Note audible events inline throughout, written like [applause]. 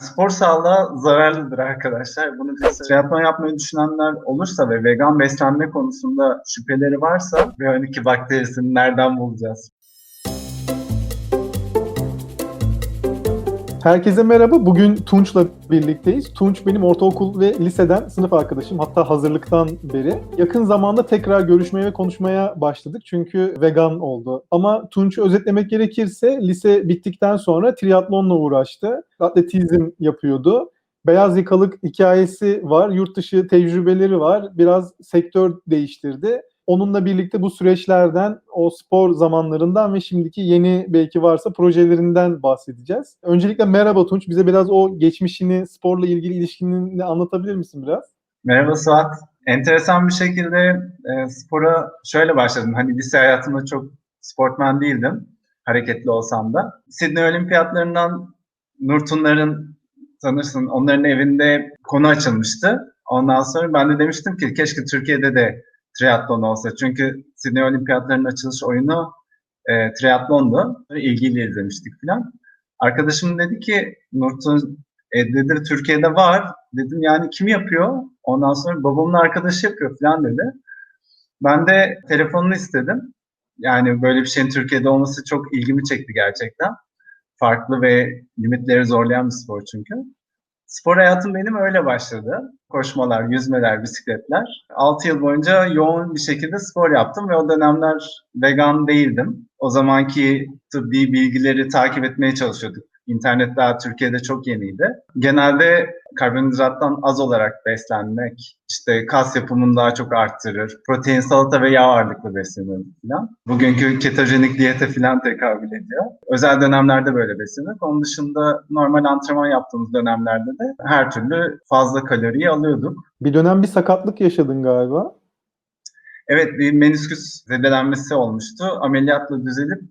Spor sağlığa zararlıdır arkadaşlar. Bunu triatlon yapmayı düşünenler olursa ve vegan beslenme konusunda şüpheleri varsa B12 bakterisini nereden bulacağız? Herkese merhaba. Bugün Tunç'la birlikteyiz. Tunç benim ortaokul ve liseden sınıf arkadaşım. Hatta hazırlıktan beri. Yakın zamanda tekrar görüşmeye ve konuşmaya başladık. Çünkü vegan oldu. Ama Tunç'u özetlemek gerekirse lise bittikten sonra triatlonla uğraştı. Atletizm yapıyordu. Beyaz yakalık hikayesi var. Yurt dışı tecrübeleri var. Biraz sektör değiştirdi. Onunla birlikte bu süreçlerden, o spor zamanlarından ve şimdiki yeni belki varsa projelerinden bahsedeceğiz. Öncelikle merhaba Tunç. Bize biraz o geçmişini, sporla ilgili ilişkini anlatabilir misin biraz? Merhaba Suat. Enteresan bir şekilde e, spora şöyle başladım. Hani lise hayatımda çok sportman değildim. Hareketli olsam da. Sydney Olimpiyatlarından Nurtunların tanırsın onların evinde konu açılmıştı. Ondan sonra ben de demiştim ki keşke Türkiye'de de triatlon olsa. Çünkü Sydney Olimpiyatlarının açılış oyunu e, triatlondu. İlgiyle izlemiştik falan. Arkadaşım dedi ki Nurtun e, dedi Türkiye'de var. Dedim yani kim yapıyor? Ondan sonra babamın arkadaşı yapıyor falan dedi. Ben de telefonunu istedim. Yani böyle bir şeyin Türkiye'de olması çok ilgimi çekti gerçekten. Farklı ve limitleri zorlayan bir spor çünkü. Spor hayatım benim öyle başladı. Koşmalar, yüzmeler, bisikletler. 6 yıl boyunca yoğun bir şekilde spor yaptım ve o dönemler vegan değildim. O zamanki tıbbi bilgileri takip etmeye çalışıyorduk. İnternet daha Türkiye'de çok yeniydi. Genelde karbonhidrattan az olarak beslenmek, işte kas yapımını daha çok arttırır. Protein, salata ve yağ ağırlıklı besleniyorum falan. Bugünkü ketojenik diyete falan tekabül ediyor. Özel dönemlerde böyle beslenir. Onun dışında normal antrenman yaptığımız dönemlerde de her türlü fazla kaloriyi alıyorduk. Bir dönem bir sakatlık yaşadın galiba. Evet bir menisküs zedelenmesi olmuştu. Ameliyatla düzelip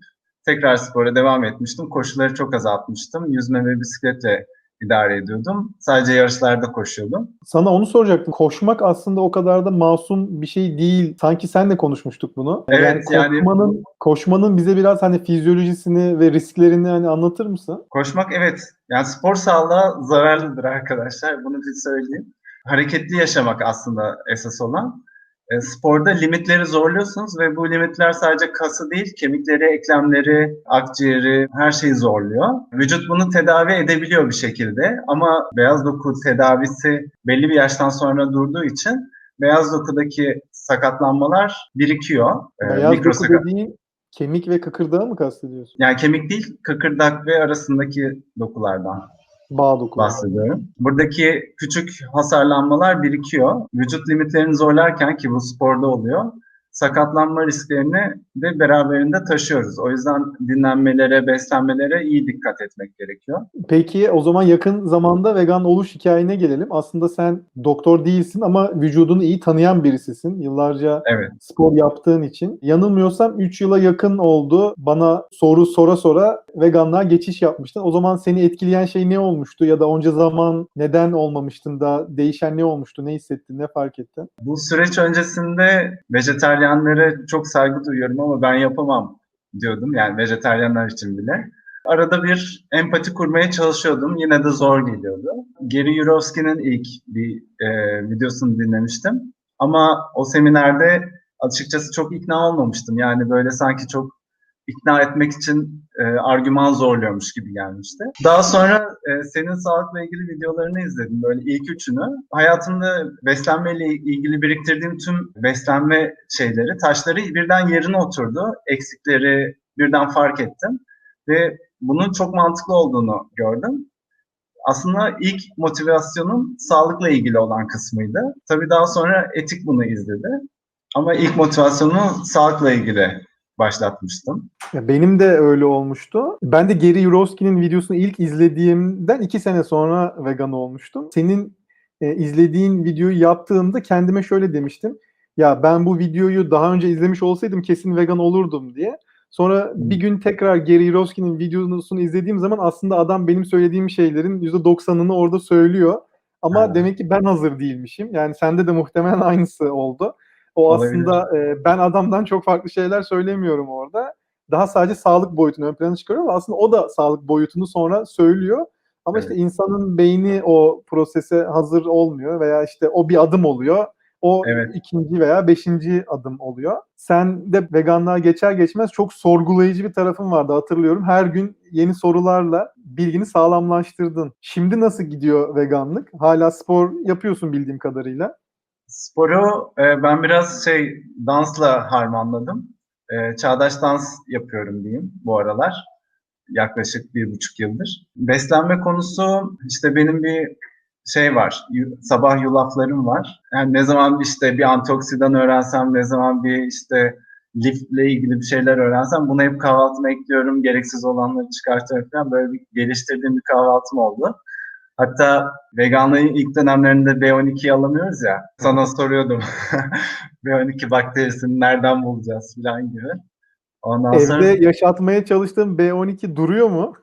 tekrar spora devam etmiştim. Koşuları çok azaltmıştım. Yüzme ve bisikletle idare ediyordum. Sadece yarışlarda koşuyordum. Sana onu soracaktım. Koşmak aslında o kadar da masum bir şey değil. Sanki sen de konuşmuştuk bunu. Evet, yani- koşmanın, koşmanın bize biraz hani fizyolojisini ve risklerini hani anlatır mısın? Koşmak evet. Yani spor sağlığa zararlıdır arkadaşlar. Bunu bir söyleyeyim. Hareketli yaşamak aslında esas olan. E, sporda limitleri zorluyorsunuz ve bu limitler sadece kası değil, kemikleri, eklemleri, akciğeri, her şeyi zorluyor. Vücut bunu tedavi edebiliyor bir şekilde ama beyaz doku tedavisi belli bir yaştan sonra durduğu için beyaz dokudaki sakatlanmalar birikiyor. E, Beyaz mikro doku sakat- dediğin kemik ve kıkırdağı mı kastediyorsun? Yani kemik değil, kıkırdak ve arasındaki dokulardan Bağ doku. bahsediyorum. Buradaki küçük hasarlanmalar birikiyor. Vücut limitlerini zorlarken ki bu sporda oluyor. Sakatlanma risklerini de beraberinde taşıyoruz. O yüzden dinlenmelere, beslenmelere iyi dikkat etmek gerekiyor. Peki o zaman yakın zamanda vegan oluş hikayene gelelim. Aslında sen doktor değilsin ama vücudunu iyi tanıyan birisisin. Yıllarca Evet. spor yaptığın için. Yanılmıyorsam 3 yıla yakın oldu. Bana soru sora sora veganlığa geçiş yapmıştın. O zaman seni etkileyen şey ne olmuştu? Ya da onca zaman neden olmamıştın da değişen ne olmuştu? Ne hissettin? Ne fark ettin? Bu süreç öncesinde vejetaryenlere çok saygı duyuyorum ama ben yapamam diyordum. Yani vejetaryenler için bile. Arada bir empati kurmaya çalışıyordum. Yine de zor geliyordu. Gary Yurovski'nin ilk bir e, videosunu dinlemiştim. Ama o seminerde açıkçası çok ikna olmamıştım. Yani böyle sanki çok ikna etmek için e, argüman zorluyormuş gibi gelmişti. Daha sonra e, senin sağlıkla ilgili videolarını izledim. Böyle ilk üçünü. Hayatımda beslenmeyle ilgili biriktirdiğim tüm beslenme şeyleri, taşları birden yerine oturdu. Eksikleri birden fark ettim. Ve bunun çok mantıklı olduğunu gördüm. Aslında ilk motivasyonum sağlıkla ilgili olan kısmıydı. Tabii daha sonra etik bunu izledi. Ama ilk motivasyonumu sağlıkla ilgili başlatmıştım. Ya benim de öyle olmuştu. Ben de Gary Yurovski'nin videosunu ilk izlediğimden iki sene sonra vegan olmuştum. Senin e, izlediğin videoyu yaptığımda kendime şöyle demiştim. Ya ben bu videoyu daha önce izlemiş olsaydım kesin vegan olurdum diye. Sonra bir gün tekrar Gary Yurovski'nin videosunu izlediğim zaman aslında adam benim söylediğim şeylerin %90'ını orada söylüyor. Ama Ha. demek ki ben hazır değilmişim. Yani sende de muhtemelen aynısı oldu. O Olabilir. aslında e, ben adamdan çok farklı şeyler söylemiyorum orada. Daha sadece sağlık boyutunu ön plana çıkarıyor ama aslında o da sağlık boyutunu sonra söylüyor. Ama Evet. işte insanın beyni o prosese hazır olmuyor veya işte o bir adım oluyor. O Evet. ikinci veya beşinci adım oluyor. Sen de veganlığa geçer geçmez çok sorgulayıcı bir tarafın vardı hatırlıyorum. Her gün yeni sorularla bilgini sağlamlaştırdın. Şimdi nasıl gidiyor veganlık? Hala spor yapıyorsun bildiğim kadarıyla. Sporu e, ben biraz şey dansla harmanladım. E, çağdaş dans yapıyorum diyeyim bu aralar. Yaklaşık bir buçuk yıldır. Beslenme konusu işte benim bir şey var. sabah yulaflarım var. Yani ne zaman işte bir antioksidan öğrensem, ne zaman bir işte liftle ilgili bir şeyler öğrensem bunu hep kahvaltıma ekliyorum. Gereksiz olanları çıkartıyorum falan. Böyle bir geliştirdiğim bir kahvaltım oldu. Hatta veganlığın ilk dönemlerinde B12'yi alamıyoruz ya. Sana soruyordum. [laughs] B12 bakterisini nereden bulacağız falan gibi. Ondan Evde sonra yaşatmaya çalıştığın B12 duruyor mu?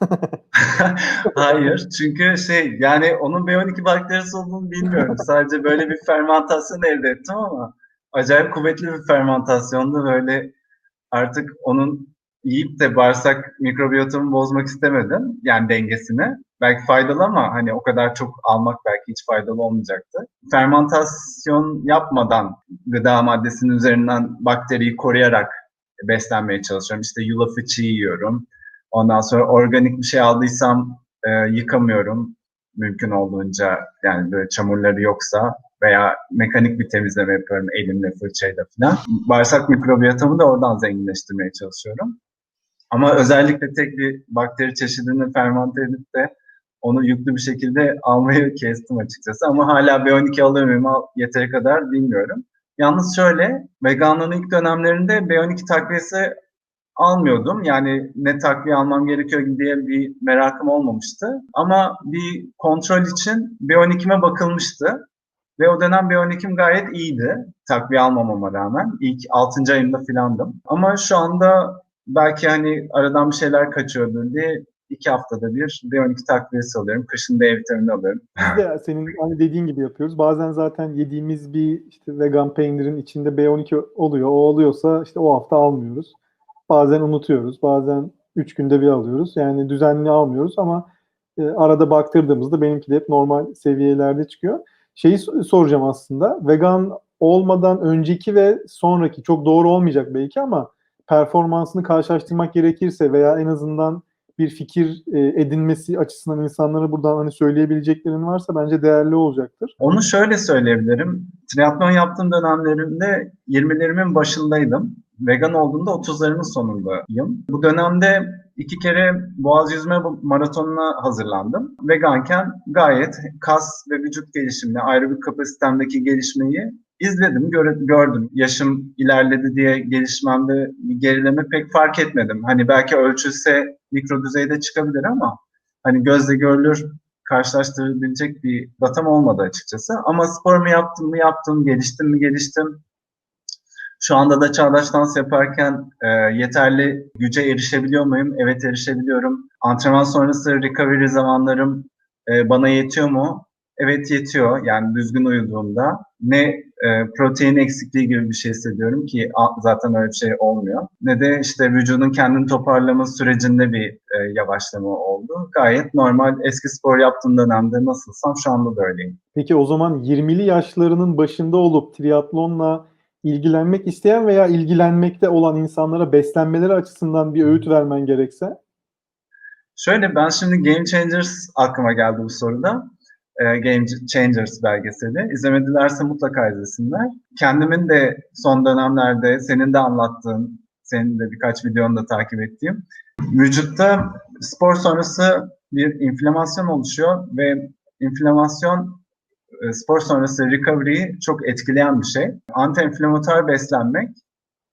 [laughs] hayır. Çünkü şey yani onun B12 bakterisi olduğunu bilmiyorum. [laughs] Sadece böyle bir fermentasyon elde ettim ama acayip kuvvetli bir fermentasyondu. Böyle artık onun yiyip de bağırsak mikrobiyotomu bozmak istemedim. Yani dengesini. Belki faydalı ama hani o kadar çok almak belki hiç faydalı olmayacaktı. Fermentasyon yapmadan gıda maddesinin üzerinden bakteriyi koruyarak beslenmeye çalışıyorum. İşte yulafı çiğ yiyorum. Ondan sonra organik bir şey aldıysam e, yıkamıyorum mümkün olduğunca yani böyle çamurları yoksa veya mekanik bir temizleme yapıyorum elimle fırçayla falan. Bağırsak mikrobiyotomu da oradan zenginleştirmeye çalışıyorum. Ama özellikle tek bir bakteri çeşidini fermente edip de onu yüklü bir şekilde almayı kestim açıkçası. Ama hala B12 alıyor muyum al- yeteri kadar bilmiyorum. Yalnız şöyle, veganlığın ilk dönemlerinde B12 takviyesi almıyordum. Yani ne takviye almam gerekiyor diye bir merakım olmamıştı. Ama bir kontrol için B12'me bakılmıştı. Ve o dönem B12'm gayet iyiydi. Takviye almamama rağmen. İlk 6. ayımda filandım. Ama şu anda belki hani aradan bir şeyler kaçıyordur diye iki haftada bir B12 takviyesi alıyorum. Kışın D vitamini alıyorum. Biz de senin hani dediğin gibi yapıyoruz. Bazen zaten yediğimiz bir işte vegan peynirin içinde B12 oluyor. O oluyorsa işte o hafta almıyoruz. Bazen unutuyoruz. Bazen 3 günde bir alıyoruz. Yani düzenli almıyoruz ama e, arada baktırdığımızda benimki de hep normal seviyelerde çıkıyor. Şeyi so- soracağım aslında. Vegan olmadan önceki ve sonraki çok doğru olmayacak belki ama performansını karşılaştırmak gerekirse veya en azından bir fikir e, edinmesi açısından insanlara buradan hani söyleyebileceklerin varsa bence değerli olacaktır. Onu şöyle söyleyebilirim. Triatlon yaptığım dönemlerimde 20'lerimin başındaydım. Vegan olduğumda 30'larımın sonundayım. Bu dönemde iki kere Boğaz Yüzme Maratonu'na hazırlandım. Veganken gayet kas ve vücut gelişimini, aerobik kapasitemdeki gelişmeyi izledim, gördüm. Yaşım ilerledi diye gelişmemde bir gerileme pek fark etmedim. Hani belki ölçülse mikro düzeyde çıkabilir ama hani gözle görülür karşılaştırabilecek bir datam olmadı açıkçası. Ama spor mu yaptım mı yaptım, geliştim mi geliştim. Şu anda da çağdaş dans yaparken e, yeterli güce erişebiliyor muyum? Evet erişebiliyorum. Antrenman sonrası recovery zamanlarım e, bana yetiyor mu? Evet yetiyor. Yani düzgün uyuduğumda. Ne e, protein eksikliği gibi bir şey hissediyorum ki a- zaten öyle bir şey olmuyor. Ne de işte vücudun kendini toparlama sürecinde bir e, yavaşlama oldu. Gayet normal. Eski spor yaptığım dönemde nasılsam şu anda da öyleyim. Peki o zaman 20'li yaşlarının başında olup triatlonla ilgilenmek isteyen veya ilgilenmekte olan insanlara beslenmeleri açısından bir öğüt vermen gerekse? Şöyle ben şimdi Game Changers aklıma geldi bu soruda. Ee, Game Changers belgeseli. İzlemedilerse mutlaka izlesinler. Kendimin de son dönemlerde senin de anlattığın, senin de birkaç videonu da takip ettiğim vücutta spor sonrası bir inflamasyon oluşuyor ve inflamasyon e, spor sonrası recovery'yi çok etkileyen bir şey. Anti-inflamatuar beslenmek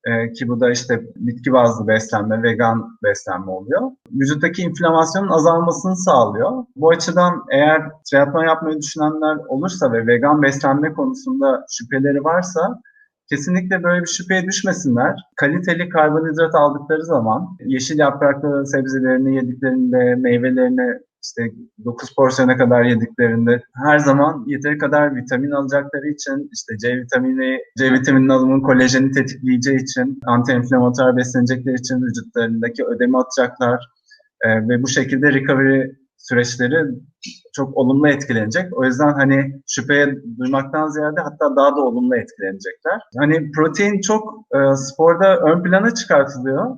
e, ki bu da işte bitki bazlı beslenme, vegan beslenme oluyor. Vücuttaki inflamasyonun azalmasını sağlıyor. Bu açıdan eğer triatlon yapmayı düşünenler olursa ve vegan beslenme konusunda şüpheleri varsa kesinlikle böyle bir şüpheye düşmesinler. Kaliteli karbonhidrat aldıkları zaman yeşil yapraklı sebzelerini yediklerinde, meyvelerini işte 9 porsiyona kadar yediklerinde her zaman yeteri kadar vitamin alacakları için işte C vitamini, C vitamininin alımının kolajeni tetikleyeceği için anti-inflamatuar beslenecekleri için vücutlarındaki ödemi atacaklar Ee, ve bu şekilde recovery süreçleri çok olumlu etkilenecek. O yüzden hani şüpheye duymaktan ziyade hatta daha da olumlu etkilenecekler. Hani protein çok e, sporda ön plana çıkartılıyor.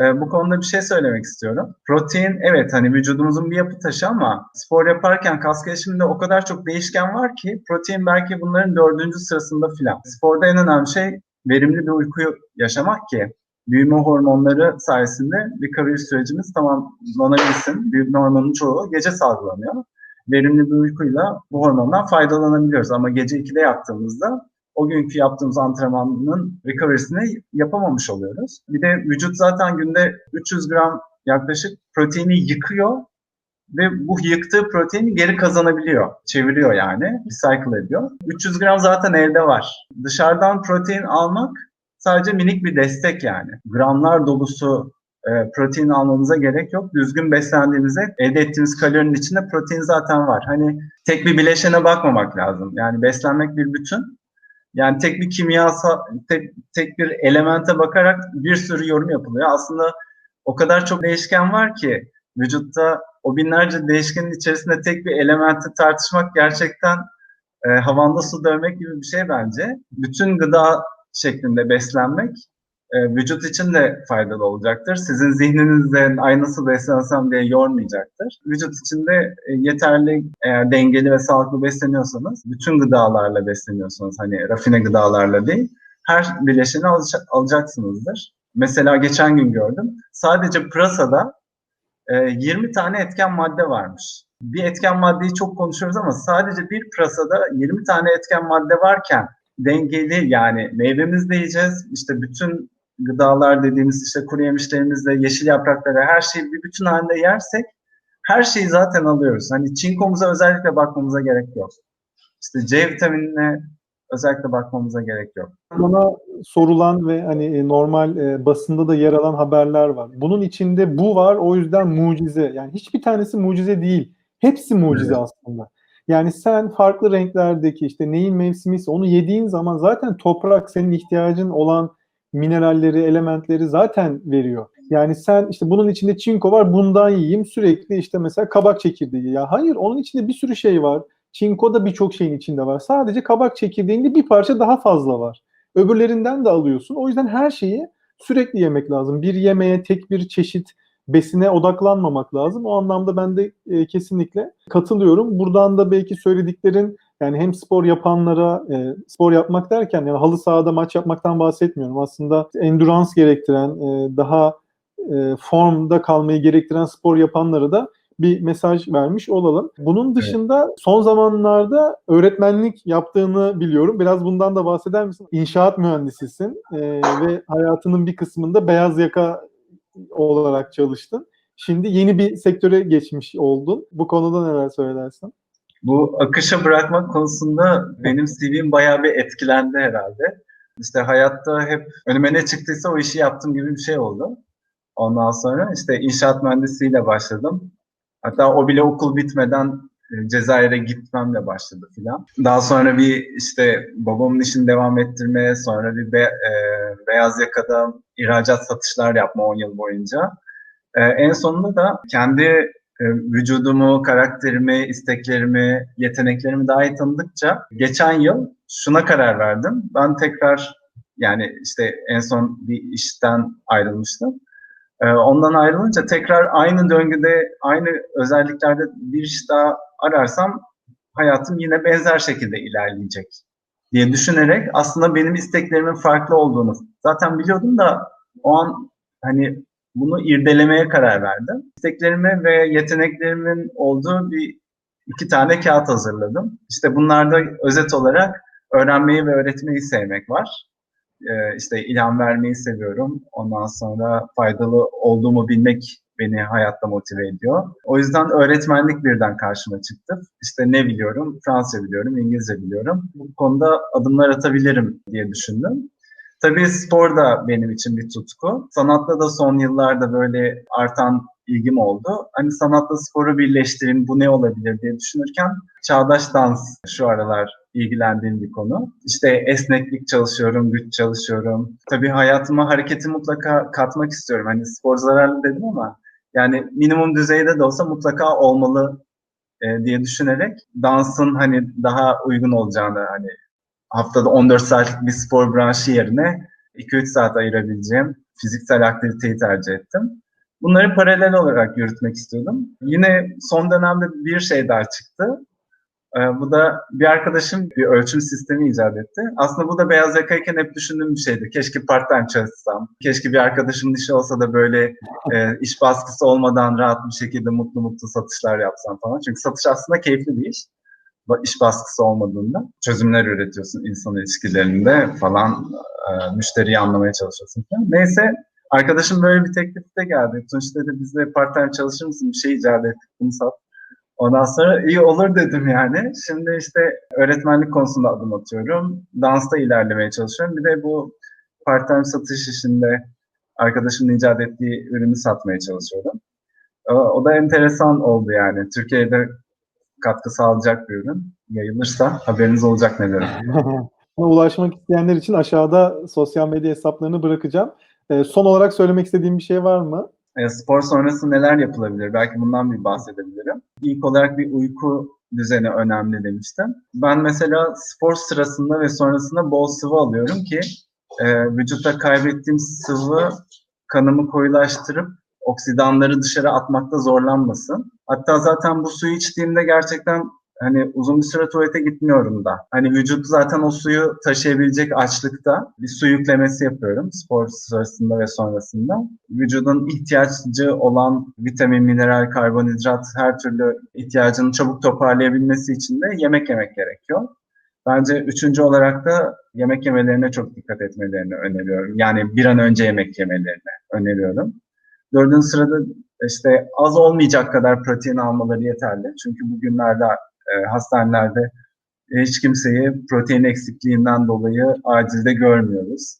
E, bu konuda bir şey söylemek istiyorum. Protein evet hani vücudumuzun bir yapı taşı ama spor yaparken kas gelişiminde o kadar çok değişken var ki protein belki bunların dördüncü sırasında filan. Sporda en önemli şey verimli bir uykuyu yaşamak ki büyüme hormonları sayesinde recovery sürecimiz tamamlanabilsin. Büyüme hormonunun çoğu gece salgılanıyor. Verimli bir uykuyla bu hormondan faydalanabiliyoruz ama gece 2'de yattığımızda o günkü yaptığımız antrenmanın recovery'sini yapamamış oluyoruz. Bir de vücut zaten günde 300 gram yaklaşık proteini yıkıyor ve bu yıktığı proteini geri kazanabiliyor. Çeviriyor yani. Recycle ediyor. 300 gram zaten elde var. Dışarıdan protein almak sadece minik bir destek yani. Gramlar dolusu e, protein almanıza gerek yok. Düzgün beslendiğinizde elde ettiğiniz kalorinin içinde protein zaten var. Hani tek bir bileşene bakmamak lazım. Yani beslenmek bir bütün. Yani tek bir kimyasal, tek, tek bir elemente bakarak bir sürü yorum yapılıyor. Aslında o kadar çok değişken var ki vücutta o binlerce değişkenin içerisinde tek bir elementi tartışmak gerçekten e, havanda su dövmek gibi bir şey bence. Bütün gıda şeklinde beslenmek e, vücut için de faydalı olacaktır. Sizin zihninizde ay nasıl beslensem diye yormayacaktır. Vücut için de e, yeterli eğer dengeli ve sağlıklı besleniyorsanız, bütün gıdalarla besleniyorsanız hani rafine gıdalarla değil, her bileşeni alacak, alacaksınızdır. Mesela geçen gün gördüm. Sadece pırasada e, 20 tane etken madde varmış. Bir etken maddeyi çok konuşuyoruz ama sadece bir pırasada 20 tane etken madde varken dengeli yani meyvemiz de yiyeceğiz. İşte bütün gıdalar dediğimiz işte kuru yemişlerimizle yeşil yaprakları her şeyi bir bütün halinde yersek her şeyi zaten alıyoruz. Hani çinkomuza özellikle bakmamıza gerek yok. İşte C vitaminine özellikle bakmamıza gerek yok. Bana sorulan ve hani normal e, basında da yer alan haberler var. Bunun içinde bu var o yüzden mucize. Yani hiçbir tanesi mucize değil. Hepsi mucize evet. aslında. Yani sen farklı renklerdeki işte neyin mevsimiyse onu yediğin zaman zaten toprak senin ihtiyacın olan mineralleri, elementleri zaten veriyor. Yani sen işte bunun içinde çinko var bundan yiyeyim sürekli işte mesela kabak çekirdeği. Ya hayır onun içinde bir sürü şey var. Çinko da birçok şeyin içinde var. Sadece kabak çekirdeğinde bir parça daha fazla var. Öbürlerinden de alıyorsun. O yüzden her şeyi sürekli yemek lazım. Bir yemeğe tek bir çeşit besine odaklanmamak lazım. O anlamda ben de e, kesinlikle katılıyorum. Buradan da belki söylediklerin yani hem spor yapanlara e, spor yapmak derken yani halı sahada maç yapmaktan bahsetmiyorum. Aslında endurance gerektiren, e, daha e, formda kalmayı gerektiren spor yapanlara da bir mesaj vermiş olalım. Bunun dışında evet. son zamanlarda öğretmenlik yaptığını biliyorum. Biraz bundan da bahseder misin? İnşaat mühendisisin e, ve hayatının bir kısmında beyaz yaka olarak çalıştın. Şimdi yeni bir sektöre geçmiş oldun. Bu konuda neler söylersin? Bu akışa bırakmak konusunda benim CV'm bayağı bir etkilendi herhalde. İşte hayatta hep önüme ne çıktıysa o işi yaptım gibi bir şey oldu. Ondan sonra işte inşaat mühendisiyle başladım. Hatta o bile okul bitmeden Cezayir'e gitmemle başladı filan. Daha sonra bir işte babamın işini devam ettirmeye, sonra bir be, e, beyaz yakada ihracat satışlar yapma 10 yıl boyunca. E, en sonunda da kendi e, vücudumu, karakterimi, isteklerimi, yeteneklerimi daha iyi tanıdıkça geçen yıl şuna karar verdim. Ben tekrar yani işte en son bir işten ayrılmıştım. Ondan ayrılınca tekrar aynı döngüde, aynı özelliklerde bir iş daha ararsam hayatım yine benzer şekilde ilerleyecek diye düşünerek aslında benim isteklerimin farklı olduğunu zaten biliyordum da o an hani bunu irdelemeye karar verdim. İsteklerimi ve yeteneklerimin olduğu bir iki tane kağıt hazırladım. İşte bunlarda özet olarak öğrenmeyi ve öğretmeyi sevmek var. Ee, işte ilham vermeyi seviyorum. Ondan sonra faydalı olduğumu bilmek beni hayatta motive ediyor. O yüzden öğretmenlik birden karşıma çıktı. İşte ne biliyorum? Fransızca biliyorum, İngilizce biliyorum. Bu konuda adımlar atabilirim diye düşündüm. Tabii spor da benim için bir tutku. Sanatta da son yıllarda böyle artan ilgim oldu. Hani sanatla sporu birleştirin, bu ne olabilir diye düşünürken çağdaş dans şu aralar ilgilendiğim bir konu. İşte esneklik çalışıyorum, güç çalışıyorum. Tabii hayatıma hareketi mutlaka katmak istiyorum. Hani spor zararlı dedim ama Yani minimum düzeyde de olsa mutlaka olmalı e, diye düşünerek dansın hani daha uygun olacağını hani haftada 14 saatlik bir spor branşı yerine 2-3 saat ayırabileceğim fiziksel aktiviteyi tercih ettim. Bunları paralel olarak yürütmek istiyordum. Yine son dönemde bir şey daha çıktı. Ee, bu da bir arkadaşım bir ölçüm sistemi icat etti. Aslında bu da beyaz yakayken hep düşündüğüm bir şeydi. Keşke part-time çalışsam. Keşke bir arkadaşımın işi olsa da böyle e, iş baskısı olmadan rahat bir şekilde mutlu mutlu satışlar yapsam falan. Çünkü satış aslında keyifli bir iş. İş baskısı olmadığında çözümler üretiyorsun insan ilişkilerinde falan. E, müşteriyi anlamaya çalışıyorsun falan. Neyse arkadaşım böyle bir teklif de geldi. Tunç dedi biz de part-time çalışır mısın? Bir şey icat ettik bunu sat. Ondan sonra iyi olur dedim yani. Şimdi işte öğretmenlik konusunda adım atıyorum. Dansta ilerlemeye çalışıyorum. Bir de bu part-time satış işinde arkadaşımın icat ettiği ürünü satmaya çalışıyorum. O, o da enteresan oldu yani. Türkiye'de katkı sağlayacak bir ürün. Yayılırsa haberiniz olacak neler. [laughs] Ulaşmak isteyenler için aşağıda sosyal medya hesaplarını bırakacağım. Ee, son olarak söylemek istediğim bir şey var mı? E, spor sonrası neler yapılabilir? Belki bundan bir bahsedebilirim. İlk olarak bir uyku düzeni önemli demiştim. Ben mesela spor sırasında ve sonrasında bol sıvı alıyorum ki e, vücutta kaybettiğim sıvı kanımı koyulaştırıp oksidanları dışarı atmakta zorlanmasın. Hatta zaten bu suyu içtiğimde gerçekten hani uzun bir süre tuvalete gitmiyorum da. Hani vücut zaten o suyu taşıyabilecek açlıkta bir su yüklemesi yapıyorum spor sırasında ve sonrasında. Vücudun ihtiyacı olan vitamin, mineral, karbonhidrat her türlü ihtiyacını çabuk toparlayabilmesi için de yemek yemek gerekiyor. Bence üçüncü olarak da yemek yemelerine çok dikkat etmelerini öneriyorum. Yani bir an önce yemek yemelerini öneriyorum. Dördüncü sırada işte az olmayacak kadar protein almaları yeterli. Çünkü bugünlerde e, hastanelerde hiç kimseyi protein eksikliğinden dolayı acilde görmüyoruz.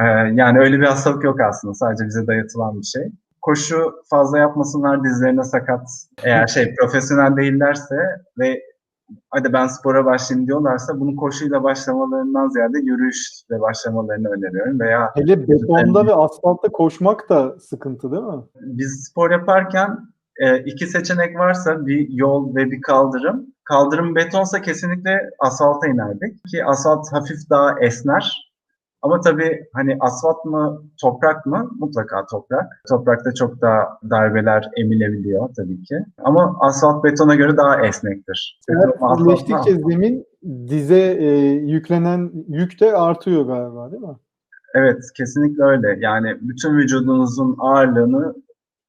E, yani öyle bir hastalık yok aslında. Sadece bize dayatılan bir şey. Koşu fazla yapmasınlar dizlerine sakat. Eğer şey profesyonel değillerse ve hadi ben spora başlayayım diyorlarsa bunu koşuyla başlamalarından ziyade yürüyüşle başlamalarını öneriyorum. Veya Hele betonda ve asfaltta koşmak da sıkıntı değil mi? biz spor yaparken e, iki seçenek varsa bir yol ve bir kaldırım. Kaldırım betonsa kesinlikle asfalta inerdik ki asfalt hafif daha esner. Ama tabii hani asfalt mı toprak mı? Mutlaka toprak. Toprakta çok daha darbeler emilebiliyor tabii ki. Ama asfalt betona göre daha esnektir. Beton, Birleştikçe zemin dize e, yüklenen yük de artıyor galiba değil mi? Evet, kesinlikle öyle. Yani bütün vücudunuzun ağırlığını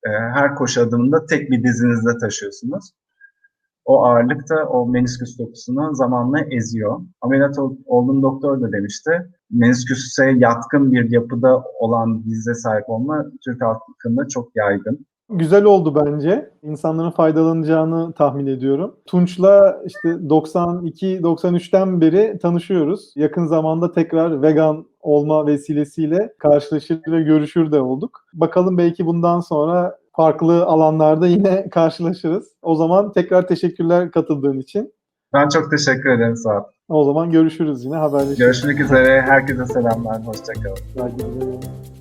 e, her koşu adımında tek bir dizinizde taşıyorsunuz. O ağırlık da o menisküs dokusunu zamanla eziyor. Ameliyat ol, olduğum doktor da demişti. Menisküse yatkın bir yapıda olan dize sahip olma Türk halkında çok yaygın. Güzel oldu bence. İnsanların faydalanacağını tahmin ediyorum. Tunç'la işte 92-93'ten beri tanışıyoruz. Yakın zamanda tekrar vegan olma vesilesiyle karşılaşır ve görüşür de olduk. Bakalım belki bundan sonra farklı alanlarda yine [laughs] karşılaşırız. O zaman tekrar teşekkürler katıldığın için. Ben çok teşekkür ederim Suat. O zaman görüşürüz yine haberleşiriz. Görüşmek üzere. Herkese selamlar. Hoşçakalın. De-